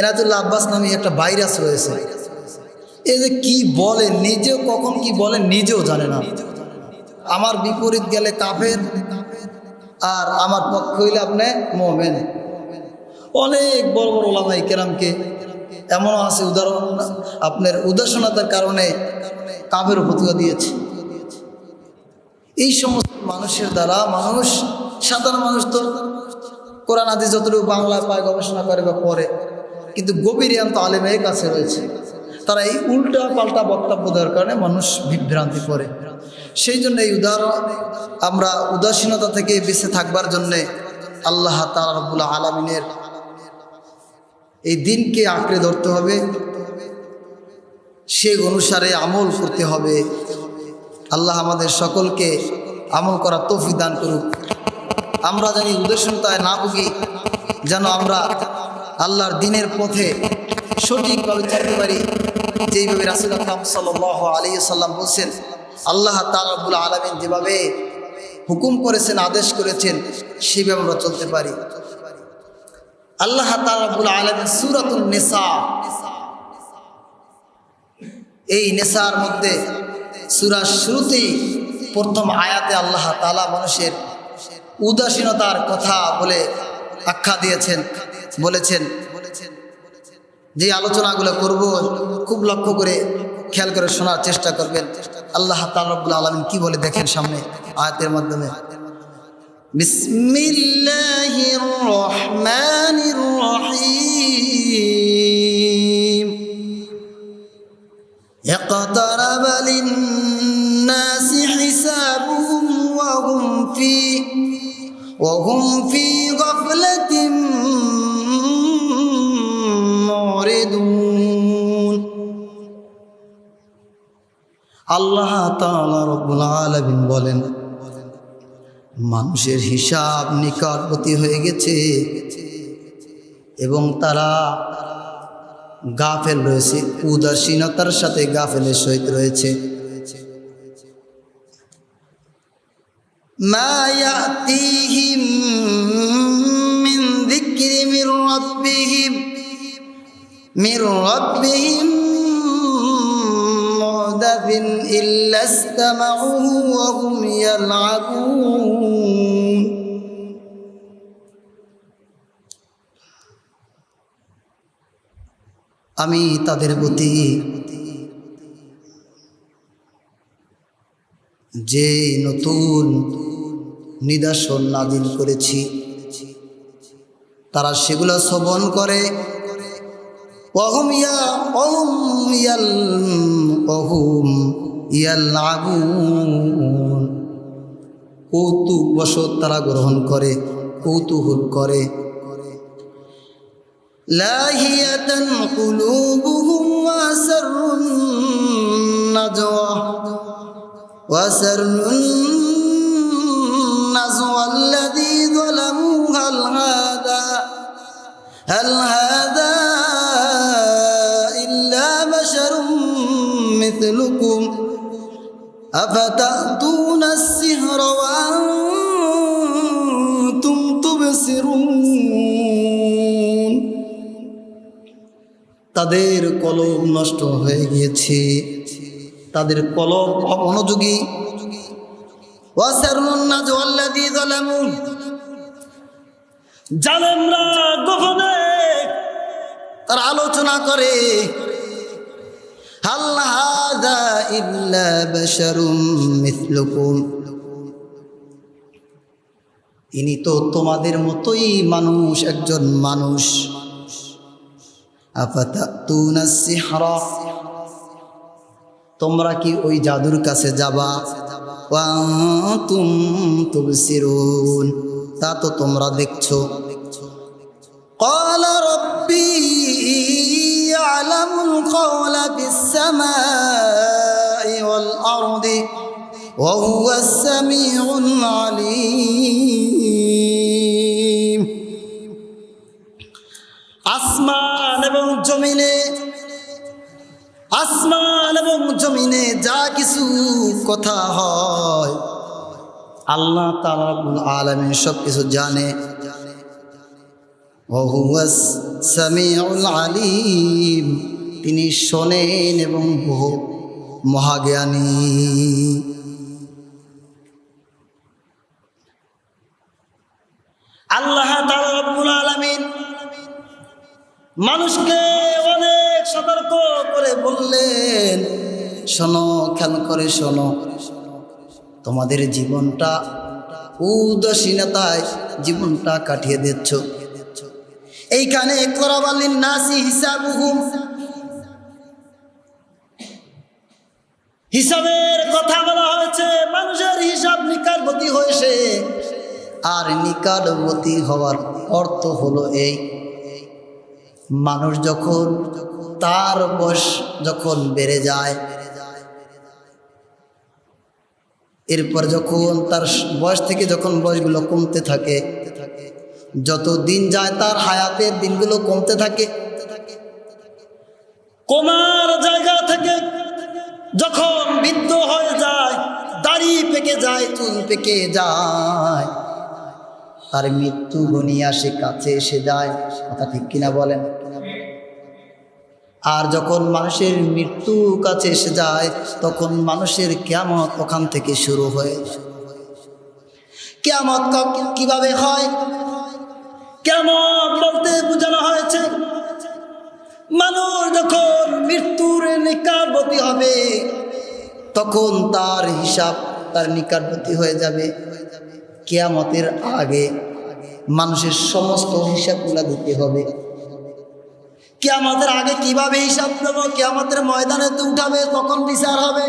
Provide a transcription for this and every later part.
এনাতুল্লাহ আব্বাস নামে একটা ভাইরাস রয়েছে। এই যে কি বলে, নিজেও কখন কি বলে নিজেও জানে না। আমার বিপরীত গেলে কাফের আর আমার পক্ষ হইলে আপনি মোমেন। অনেক বড় বড় ওলামাই কেরামকে এমনও আছে উদাহরণ, আপনার উদাসীনতার কারণে কাফের ফতুয়া দিয়েছে। এই সমস্ত মানুষের দ্বারা মানুষ, সাধারণ মানুষ তো কোরআন আদি যতটুকু বাংলা পায়, গবেষণা করে বা পড়ে। কিন্তু গভীর তো আলেমের কাছে রয়েছে। তারা এই উল্টা পাল্টা বক্তব্য দেওয়ার কারণে মানুষ বিভ্রান্তি করে। সেই জন্য এই উদাহরণ আমরা উদাসীনতা থেকে বেঁচে থাকবার জন্যে আল্লাহ তালা রব্বুল আলমিনের এই দিনকে আঁকড়ে ধরতে হবে। সে অনুসারে আমল করতে হবে। আল্লাহ আমাদের সকলকে আমল করার তৌফিক দান করুক। আমরা জানি উদাসীনতায় না ভুগি, যেন আমরা আল্লাহর দিনের পথে সঠিকভাবে চলতে পারি। যেইভাবে রাসুল আকরাম সাল আলী সাল্লাম বলছেন, আল্লাহ তালাবুল আলমিন যেভাবে হুকুম করেছেন, আদেশ করেছেন, সেভাবে আমরা চলতে পারি। আল্লাহ তালাবুল আলমিন সুরাতুল নেশা এই নেশার মধ্যে সুরার শুরুতেই প্রথম আয়াতে আল্লাহ তালা মানুষের উদাসীনতার কথা বলে আখ্যা দিয়েছেন। বলেছেন যে আলোচনাগুলো করব খুব লক্ষ্য করে খেয়াল করে শোনার চেষ্টা করবেন আল্লাহ তালবুল আলমিন কি বলে দেখেন সামনে আয়াতের মাধ্যমে বিসমিল্লাহির রহমানির রহিম اقترب للناس حسابهم وهم في وهم في غفلة আল্লাহ তাআলা রব্বুল আলামিন বলেন, মানুষের হিসাব নিকটবর্তী হয়ে গেছে এবং তারা গাফেল রয়েছে, উদাসীনতার সাথে গাফেলের সহিত রয়েছে। মির রাব্বিহিম মির রাব্বিহিম ইসতামাউহু ওয়া হুম ইয়ালআবুন আমি তাদের প্রতি যে নতুন নিদর্শন নাদিল করেছি, তারা সেগুলো শ্রবণ করে। অহুম ইয়া অহুম ইয়াল অহুম ইয়াল আগুন কৌতুক বসত তারা গ্রহণ করে কৌতূহল করে لاهية قلوبهم وأسروا النجوى وأسروا النجوى الذي ظلموا هل هذا هل هذا مثلكم أفتأتون السحر وأنتم تبصرون তাদের কলম নষ্ট হয়ে গিয়েছে তাদের কলম অমনোযোগী জালেমরা গোপনে তারা আলোচনা করে হাল্লাহাদা ইল্লা বাশারুম মিথলুকুম ইনি তো তোমাদের মতোই মানুষ একজন মানুষ আফাতাতুনা সিহরা তোমরা কি ওই জাদুর কাছে যাবা ওয়ান্তুম তুবসিরুন তা তো তোমরা দেখছো قال ربي يعلم القول في السماء والأرض وهو السميع العليم আসমান এবং জমিনে আসমান এবং জমিনে যা কিছু কথা হয় আল্লাহ তালা আলমিন সব কিছু জানে আলিম। তিনি শোনেন এবং বহু মহাজ্ঞানী। আল্লাহ আলামিন মানুষকে অনেক সতর্ক করে বললেন, শোনো, খেয়াল করে শোনো, তোমাদের জীবনটা উদাসীনতায় জীবনটা কাটিয়ে দিচ্ছ। এইখানে নাসি হিসাবের কথা বলা হয়েছে, মানুষের হিসাব নিকাটবতী হয়েছে। আর নিকাটবতী হওয়ার অর্থ হলো এই, মানুষ যখন তার বয়স যখন বেড়ে যায়, এরপর যখন তার বয়স থেকে যখন বয়সগুলো কমতে থাকে যত দিন যায় তার হায়াতের দিনগুলো কমতে থাকে। কমার জায়গা থেকে যখন বৃদ্ধ হয়ে যায়, দাড়ি পেকে যায়, চুল পেকে যায়, তার মৃত্যু ঘনিয়ে আসে, কাছে এসে যায়। কথা ঠিক কিনা বলেন? আর যখন মানুষের মৃত্যু কাছে এসে যায়, তখন মানুষের কেয়ামত ওখান থেকে শুরু হয়ে কেয়ামত কীভাবে হয়? কেমন বলতে বোঝানো হয়েছে? মানুষ যখন মৃত্যুর নিকটবর্তী হবে, তখন তার হিসাব তার নিকটবর্তী হয়ে যাবে। কেয়ামতের আগে মানুষের সমস্ত হিসাবগুলা দিতে হবে। কেয়ামতের আগে কীভাবে হিসাব দেব? কেয়ামতের ময়দানে তো উঠাবে, তখন বিচার হবে।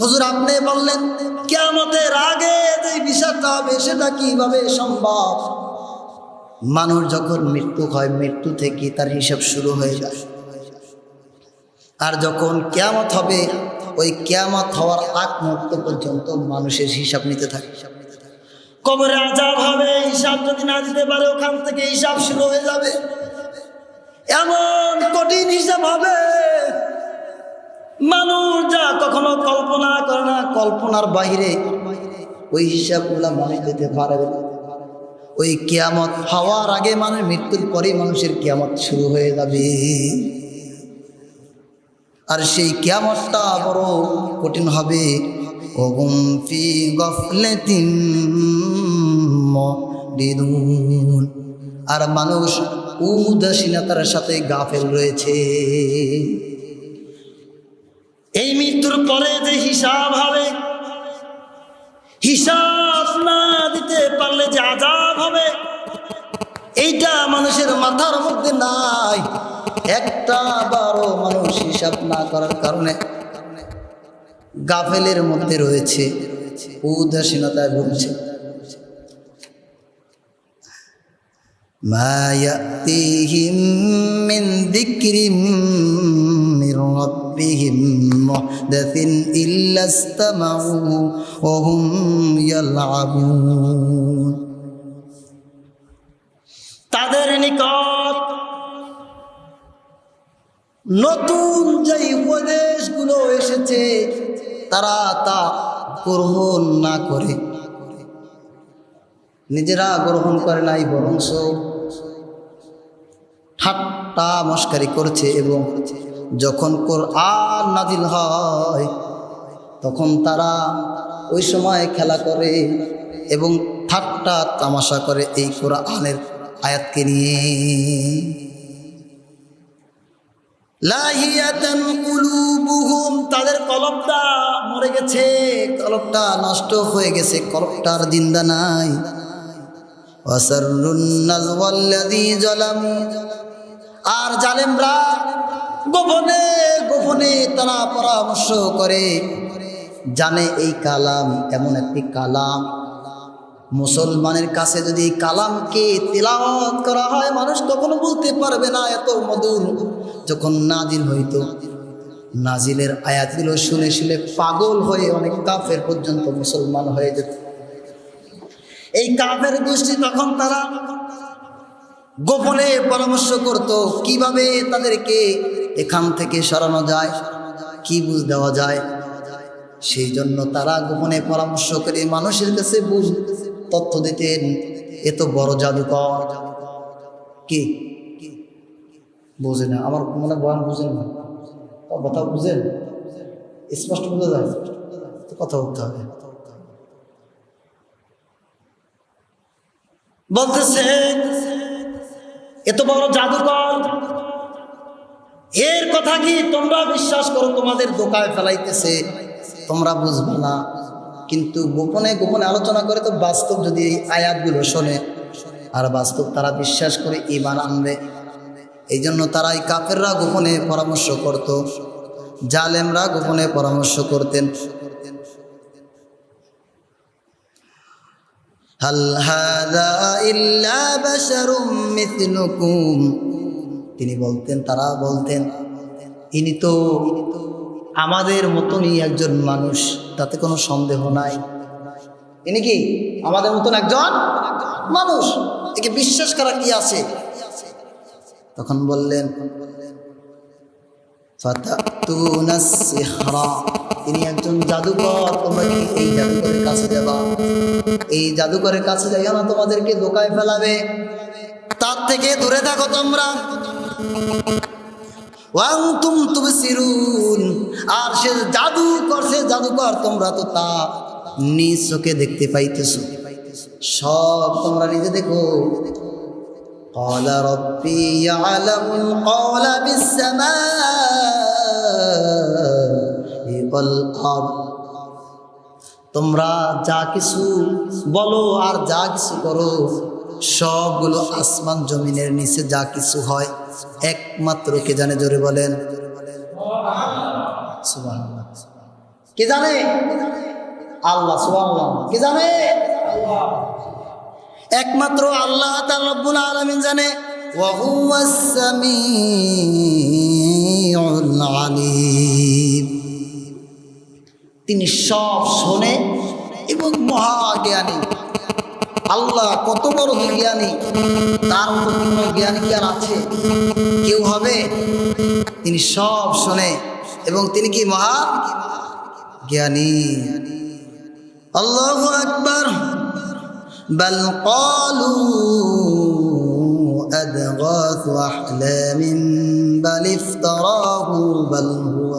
হুজুর, আপনি বললেন, কেয়ামতের আগে যে বিচারটা হবে, সেটা কীভাবে সম্ভব? মানুষ যখন মৃত্যু হয়, মৃত্যু থেকে তার হিসাব শুরু হয়ে যায়। আর যখন কেয়ামত হবে, ওই কেয়ামত হওয়ার আগ মুহূর্ত পর্যন্ত মানুষের হিসাব নিতে থাকে। কবরে আজাব হবে, হিসাব যদি না দিতে পারে, ওখান থেকে হিসাব শুরু হয়ে যাবে। এমন কঠিন হিসাব হবে। মানুষ যা কখনো কল্পনা করে না, কল্পনার বাইরে ওই হিসাবগুলা মানুষ দিতে পারবে না। ওই কিয়ামত হওয়ার আগে মানে মৃত্যুর পরেই মানুষের কিয়ামত শুরু হয়ে যাবে। আর সেই কিয়ামতটা বড় কঠিন হবে। আর মানুষ উদাসীনতার সাথে গাফেল রয়েছে। এই মৃত্যুর পরে যে হিসাব হবে, হিসাব না দিতে পারলে যে আজাব হবে এইটা মানুষের মাথার মধ্যে নাই একটা বারো মানুষ হিসাব না করার কারণে গাফেলের মধ্যে রয়েছে উদাসীনতায় ভুগছে ما يأتيهم من ذكر من ربهم محدث إلا استمعوه وهم يلعبون তাদের নিকট নতুন যে উপদেশগুলো এসেছে তারা তা গ্রহণ না করে নিজেরা গ্রহণ করে নাই বরংস ঠাট্টা মস্কারি করছে এবং যখন কোরআন নাজিল হয়, তখন তারা ওই সময় খেলা করে এবং ঠাট্টা তামাশা করে এই কোরআনের আয়াতকে নিয়ে। তাদের কলপটা মরে গেছে, কলপটা নষ্ট হয়ে গেছে, কলপটার জিন্দা নাই। আর জালেমরা গোপনে গোপনে তারা পরামর্শ করে, জানে এই কালাম এমন একটি কালাম। মুসলমানের কাছে যদি কালামকে তেলাওয়াত করা হয়, মানুষ কখনো বলতে পারবে না, এত মধুর। যখন নাজিল হইতো, নাজিলের আয়াতগুলো শুনে শুনে পাগল হয়ে অনেক কাফের পর্যন্ত মুসলমান হয়ে যেত। এই কাফের গোষ্ঠী তখন তারা গোপনে পরামর্শ করত, কীভাবে তাদেরকে এখান থেকে সরানো যায়, কি বুঝ দেওয়া যায়। সেই জন্য তারা গোপনে পরামর্শ করে মানুষের কাছে বুঝ, তথ্য দিতেন এত বড় জাদুকর। কি? বোঝে না। আমার মনে বয়ান বুঝেন না। কথা বুঝেন? স্পষ্ট বোঝা যায়। কথা বলতে হবে। বলতেছে এত বড় জাদুকর। এর কথা কি তোমরা বিশ্বাস করো তোমাদের দোকায় ফেলাইতেছে? তোমরা বুঝবে না। কিন্তু গোপনে গোপনে আলোচনা করে তো বাস্তব যদি এই আয়াতগুলো শোনে, আর বাস্তব তারা বিশ্বাস করে ইমান আনবে। এই জন্য তারা এই কাফেররা গোপনে পরামর্শ করত, জালেমরা গোপনে পরামর্শ করতেন। তিনি বলতেন, তারা বলতেন, ইনি তো আমাদের মতনই একজন মানুষ, তাতে কোনো সন্দেহ নাই। ইনি কি আমাদের মতন একজন মানুষ? একে বিশ্বাস করা কি আছে? তখন বললেন, ফাতাতুনা সিহরা। তিনি একজন জাদুকর তোমরা কি এই জাদুকরের কাছে যাবা এই জাদুকরের কাছে যাইয়া না তোমাদেরকে দোকায় ফেলাবে তার থেকে দূরে থাকো তোমরা ওয়াংতুম তুবসিরুন আর সে জাদু করছে জাদুকর তোমরা তো তা নিজ চোখে দেখতে পাইতেছ সব তোমরা নিজে দেখো قال ربي يعلم القول بالسماء তোমরা যা কিছু বলো আর যা কিছু করো, সবগুলো আসমান জমিনের নিচে যা কিছু হয়, একমাত্র কে জানে? জোরে বলেন। কে জানে? আল্লাহ কে জানে? একমাত্র আল্লাহ তাআলা রব্বুল আলামিন জানে। ওয়া তিনি সব শোনে এবং মহাজ্ঞানী আল্লাহ কত বড় জ্ঞানী তার মতো কোনো জ্ঞানী কি আর আছে কেউ হবে তিনি সব শোনে এবং তিনি কি মহা জ্ঞানী আল্লাহ আকবর بل قالوا أضغاث أحلام بل افتراه بل هو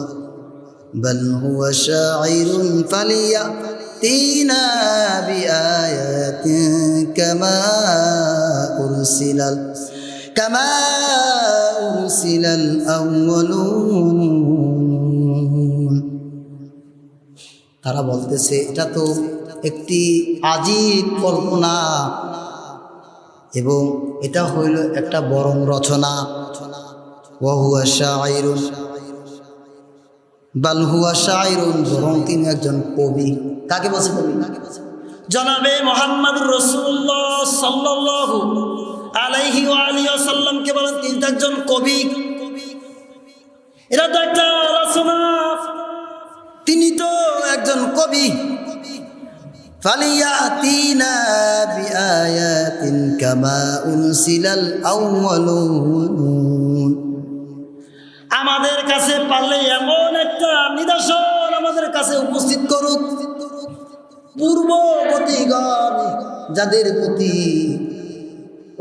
بل هو شاعر فليأتينا بآيات كما أرسل ال- كما أرسل الأولون তারা বলতেছে এটা তো একটি আজীব কল্পনা এবং এটা হইল একটা বরং রচনা ওহুয়া শাইরুন বালহুয়া শাহরুন বরং তিনি একজন কবি। কাকে বসে কবি? জনাবে মোহাম্মদ রসুল্লাহ সাল্লাহ আলাইহি আলিয়াল্লামকে বলেন, তিনি তো একজন কবি। এরা তো একটা রচনা। তিনি তো একজন কবি। ফালিয়াতিনা উনসিলাল আমাদের কাছে কাছে উপস্থিত করুক। পূর্ববর্তীগণ যাদের প্রতি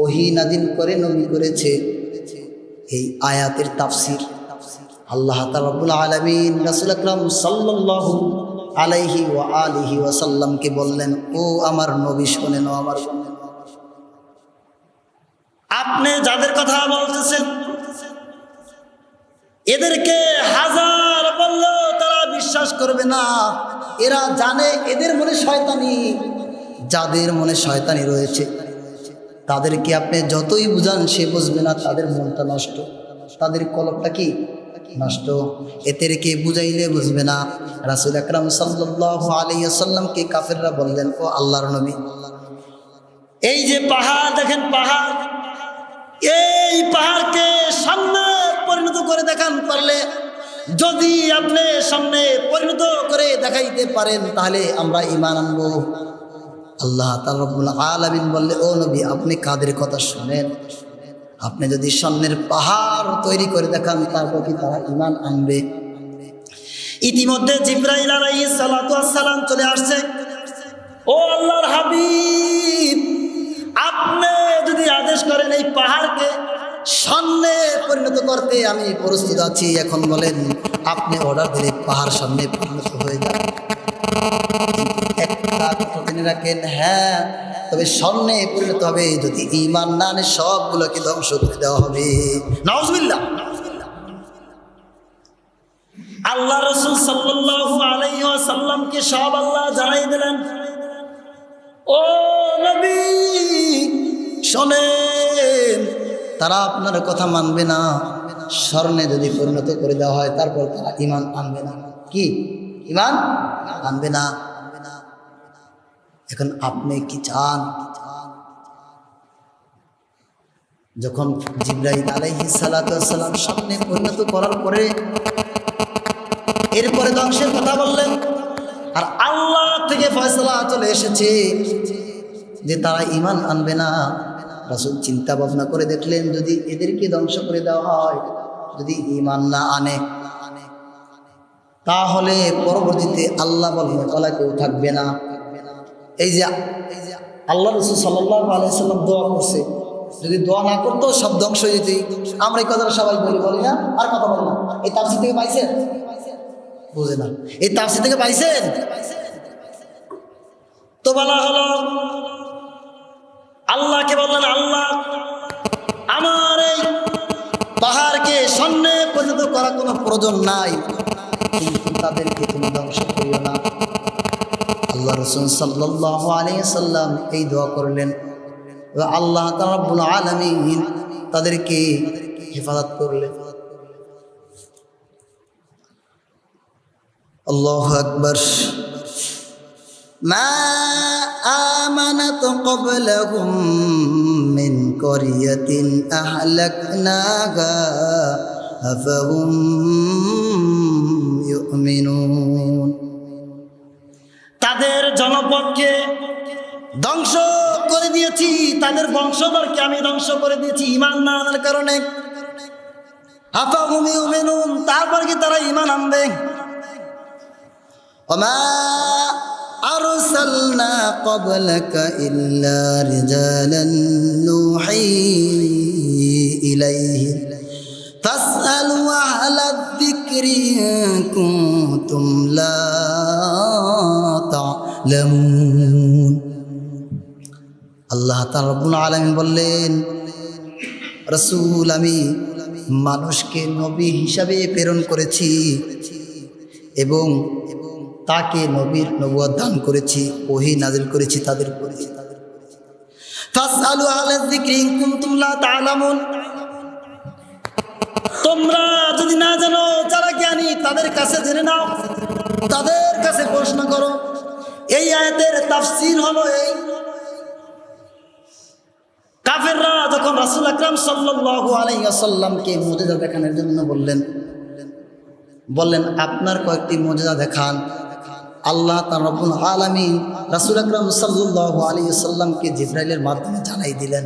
ওহি নাদিন করে নবী করেছে, এই আয়াতের তাফসির আল্লাহ তালাবুল আলমিন রাসুল আকরাম সাল্লাল্লাহু আলাইহি ও আলিহি ওয়াসাল্লামকে বললেন, ও আমার নবী শোনেন ও আমার আপনি যাদের কথা বলতেছেন, এদেরকে হাজার বললেও তারা বিশ্বাস করবে না। এরা জানে এদের মনে শয়তানি। যাদের মনে শয়তানি রয়েছে, তাদেরকে আপনি যতই বুঝান, সে বুঝবে না তাদের মনটা নষ্ট। তাদের কলকটা কি? নষ্ট। এদেরকে বুঝাইলে বুঝবে না। রাসুল আকরাম সাল্লাহ আলাইসাল্লামকে কাফেররা বললেন, ও আল্লাহর নবী, এই যে পাহাড়, দেখেন পাহাড়। এই পাহাড়কে সামনে পরিণত করে দেখান, পারলে যদি আপনি সামনে পরিণত করে দেখাইতে পারেন, তাহলে আমরা ইমান আনব। আল্লাহ তালবুল আলমিন বললে, ও নবী, আপনি কাদের কথা শোনেন? আপনি যদি সামনের পাহাড় তৈরি করে দেখান, তারপর কি তারা ইমান আনবে? ইতিমধ্যে জিব্রাইল সালাতু সালাম চলে আসছে। ও আল্লাহর হাবিব, আপনি যদি আদেশ করেন এই পাহাড়কে সামনে পরিণত করতে আমি প্রস্তুত আছি। এখন বলেন, আপনি অর্ডার দিলে পাহাড় সামনে পরিণত হয়ে যাবে। রাখেন হ্যাঁ তবে স্বর্ণে পরিণত হবে। যদি ইমান না আনে, সবগুলোকে ধ্বংস করে দেওয়া হবে। নাউজবিল্লাহ। আল্লাহ রসুল সাল্লাল্লাহু আলাইহি ওয়াসাল্লামকে সব আল্লাহ জানাই দিলেন। ও নবী, শোনেন তারা আপনার কথা মানবে না। স্বর্ণে যদি পরিণত করে দেওয়া হয়, তারপর তারা ইমান আনবে না। কি? ইমান আনবে না। এখন আপনি কি চান? যখন জিব্রাহিম আলাইহি সালাম সামনে পরিণত করার পরে এরপরে ধ্বংসের কথা বললেন। আর আল্লাহ থেকে ফয়সলা চলে এসেছে যে তারা ইমান আনবে না। রাসুল চিন্তা ভাবনা করে দেখলেন, যদি এদেরকে ধ্বংস করে দেওয়া হয়, যদি ইমান না আনে, তাহলে পরবর্তীতে আল্লাহ বলবে কলা কেউ থাকবে না। এই যে এই যে আল্লাহ রসুল সাল্লাহ আলাইসাল্লাম দোয়া করছে, যদি দোয়া না করতো সব ধ্বংস হয়ে আমরা এই কথাটা সবাই বলি বলি না, আর কথা বলি না। এই তাপসি থেকে পাইছেন? বুঝে না। এই তাপসি থেকে পাইছেন? তো বলা হলো আল্লাহকে বললেন, আল্লাহ, আমার এই পাহাড়কে স্বর্ণে পরিণত করা কোনো প্রয়োজন নাই। কিন্তু তাদেরকে তুমি ধ্বংস করিও না। আল্লাহ রসুল সাল্লাহ আলিয়াল্লাম এই দোয়া করলেন। আল্লাহ তারাবুল আলমিন তাদেরকে হেফাজত করলেন। আল্লাহ আকবর। ما آمنت قبلهم من قرية أهلكناها أفهم يؤمنون তাদের জনপদকে ধ্বংস করে দিয়েছি তাদের বংশধরকে আমি ধ্বংস করে দিয়েছি ইমান না আনার কারণে হাফা হুমি উমেনুন তারপর কি তারা ইমান আনবে وما أرسلنا قبلك إلا رجالا نوحي إليهم فاسألوا أهل الذكر إن كنتم لا تعلمون আল্লাহ তাআলা রব্বুল আলামিন বললেন রসুল আমি মানুষকে নবী হিসাবে প্রেরণ করেছি এবং তাকে নবীর নবুয়াদ দান করেছি, ওহি নাজিল করেছি তাদের করেছি তাদের তোমরা যদি না জানো, যারা জ্ঞানী, তাদের কাছে জেনে নাও, তাদের কাছে প্রশ্ন করো, এই আয়াতের তাফসীর হলো এই। কাফেররা যখন রাসূল আকরাম সাল্লাল্লাহু আলাইহি ওয়াসাল্লামকে মুজিজা দেখানোর জন্য বললেন বললেন, আপনার কয়েকটি মজা দেখান আল্লাহ তারবুল আলমিন রাসুল আকরাম সাল্লাহ আলী সাল্লামকে জিব্রাইলের মাধ্যমে জানাই দিলেন।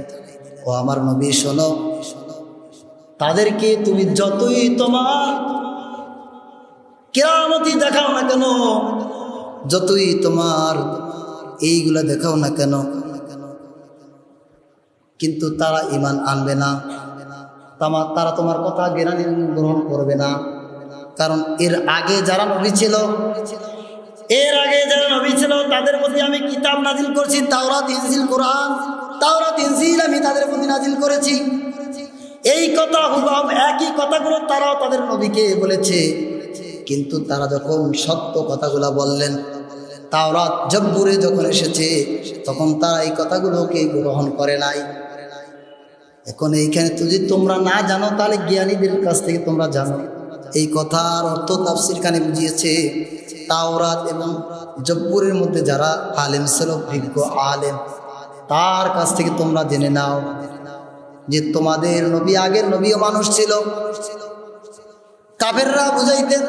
ও আমার নবী, শোনো, তাদেরকে তুমি যতই তোমার কেরামতি দেখাও না কেন, যতই তোমার এইগুলা দেখাও না কেন, কিন্তু তারা ইমান আনবে না। তারা তোমার কথা জ্ঞানী গ্রহণ করবে না। কারণ এর আগে যারা নবী ছিল এর আগে যারা নবী ছিল, তাদের প্রতি আমি কিতাব নাজিল করছি, তাওরাত, ইনজিল, কোরআন। তাওরাত, ইনজিল আমি তাদের প্রতি নাজিল করেছি। এই কথা হুবাব একই কথাগুলো তারাও তাদের নবীকে বলেছে। কিন্তু তারা যখন সত্য কথাগুলো বললেন, তাওরাত জব্বুরে যখন এসেছে, তখন তারা এই কথাগুলোকে গ্রহণ করে নাই। এখন এইখানে যদি তোমরা না জানো, তাহলে জ্ঞানীদের কাছ থেকে তোমরা জানো। এই কথার অর্থ তাফসির খানে বুঝিয়েছে তাওরাত এবং জব্বুরের মধ্যে যারা আলেম ছিল বিজ্ঞ আলেম, তার কাছ থেকে তোমরা জেনে নাও যে তোমাদের নবী আগের নবীও মানুষ ছিল। কাফেররা বুঝাইতেন,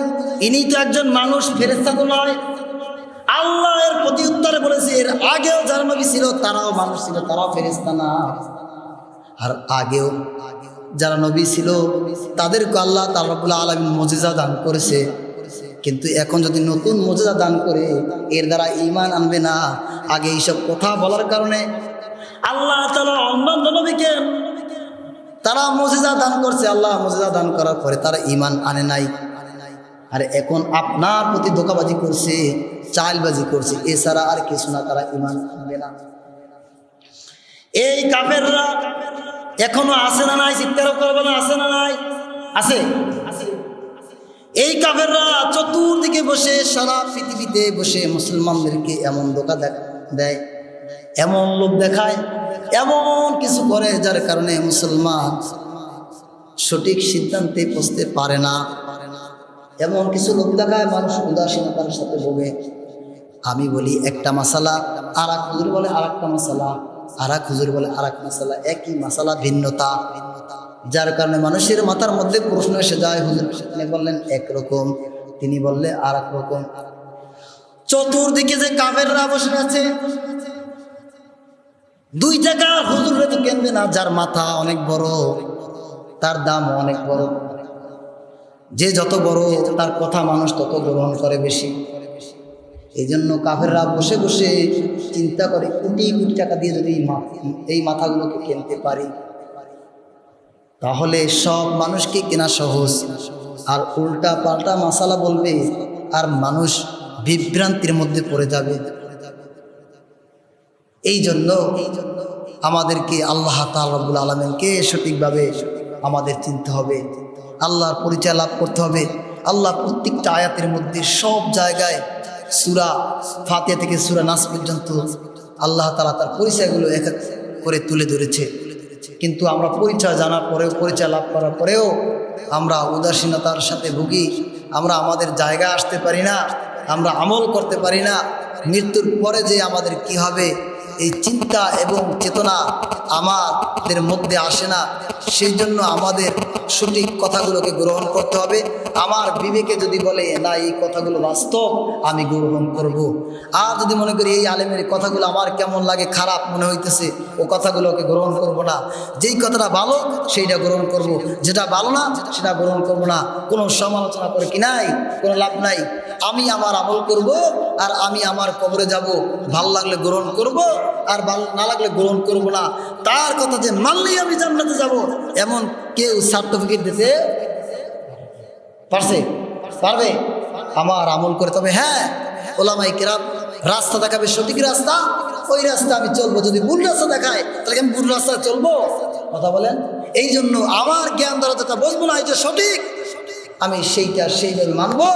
ইনি তো একজন মানুষ ফেরেস্তা তো নয়। আল্লাহ এর প্রতি উত্তরে বলেছে, এর আগেও যারা নবী ছিল, তারাও মানুষ ছিল, তারাও ফেরেস্তা না। আর আগেও যারা নবী ছিল, তাদেরকে আল্লাহ তাল্লাবুল্লাহ আলমী মজিজা দান করেছে। কিন্তু এখন যদি নতুন মজিজা দান করে, এর দ্বারা ইমান আনবে না। আগে এইসব কথা বলার কারণে আল্লাহ তালা তারা মজিদা দান করছে। আল্লাহ মজিদা দান করার পরে তারা ইমান আনে নাই। আর এখন আপনার প্রতি ধোকাবাজি করছে, চালবাজি করছে। এছাড়া আর কিছু না, তারা ইমান আনবে না। এই কাফেররা এখনও আসে না নাই? চিৎকার করবে না আসে না নাই? আছে? এই কাফেররা চতুর্দিকে বসে, সারা পৃথিবীতে বসে মুসলমানদেরকে এমন ধোকা দেয়, এমন লোক দেখায়, এমন কিছু করে যার কারণে মুসলমান সঠিক সিদ্ধান্তে পৌঁছতে পারে না। এমন কিছু লোক দেখায়, মানুষ উদাসীনতার সাথে ভোগে। আমি বলি একটা মশালা আর এক বলে আর একটা মশালা আর এক হুজুর বলে আর এক মশালা একই মশালা ভিন্নতা। যার কারণে মানুষের মাথার মধ্যে প্রশ্ন এসে যায়, হুজুর আপনি বললেন একরকম, তিনি বললে আর এক রকম। চতুর্দিকে যে কাবেররা বসে আছে, দুই টাকা হুজুরে তো কেনবে না, যার মাথা অনেক বড়, তার দাম অনেক বড়। যে যত বড়, তার কথা মানুষ তত গ্রহণ করে বেশি। এই জন্য কাফেররা বসে বসে চিন্তা করে, কোটি কোটি টাকা দিয়ে যদি এই মাথাগুলোকে কিনতে পারি। তাহলে সব মানুষকে কেনা সহজ। আর উল্টা পাল্টা মশালা বলবে, আর মানুষ বিভ্রান্তির মধ্যে পড়ে যাবে। এই জন্য আমাদেরকে আল্লাহ তাল্লাবুল আলমিনকে সঠিকভাবে আমাদের চিনতে হবে। আল্লাহর পরিচয় লাভ করতে হবে। আল্লাহ প্রত্যেকটা আয়াতের মধ্যে সব জায়গায় সুরা ফাতিয়া থেকে সুরা নাস পর্যন্ত আল্লাহ তালা তার পরিচয়গুলো এক করে তুলে ধরেছে। কিন্তু আমরা পরিচয় জানার পরেও, পরিচয় লাভ করার পরেও আমরা উদাসীনতার সাথে ভুগি। আমরা আমাদের জায়গা আসতে পারি না। আমরা আমল করতে পারি না। মৃত্যুর পরে যে আমাদের কি হবে এই চিন্তা এবং চেতনা আমাদের মধ্যে আসে না। সেই জন্য আমাদের সঠিক কথাগুলোকে গ্রহণ করতে হবে। আমার বিবেকে যদি বলে, না, এই কথাগুলো বাস্তব, আমি গ্রহণ করব। আর যদি মনে করি, এই আলেমের কথাগুলো আমার কেমন লাগে, খারাপ মনে হইতেছে, ও কথাগুলোকে গ্রহণ করব না। যেই কথাটা ভালো, সেইটা গ্রহণ করব। যেটা ভালো না, সেটা গ্রহণ করব না। কোনো সমালোচনা করে কি নাই? কোনো লাভ নাই। আমি আমার আমল করব আর আমি আমার কবরে যাব। ভালো লাগলে গ্রহণ করব। আর না লাগলে গ্রহণ করব না। তার কথা যে মানলেই আমি জান্নাতে যাব, এমন কেউ সার্টিফিকেট দিতে পারছে? পারবে? আমার আমল করে। তবে হ্যাঁ ওলামাই কেরাম, রাস্তা দেখাবে সঠিক রাস্তা, ওই রাস্তা আমি চলবো। যদি ভুল রাস্তা দেখায়, তাহলে আমি ভুল রাস্তা চলবো? কথা বলেন? এই জন্য আমার জ্ঞান দ্বারা যেটা বলব না, এটা সঠিক। আমি সেইটা সেইভাবে মানবো।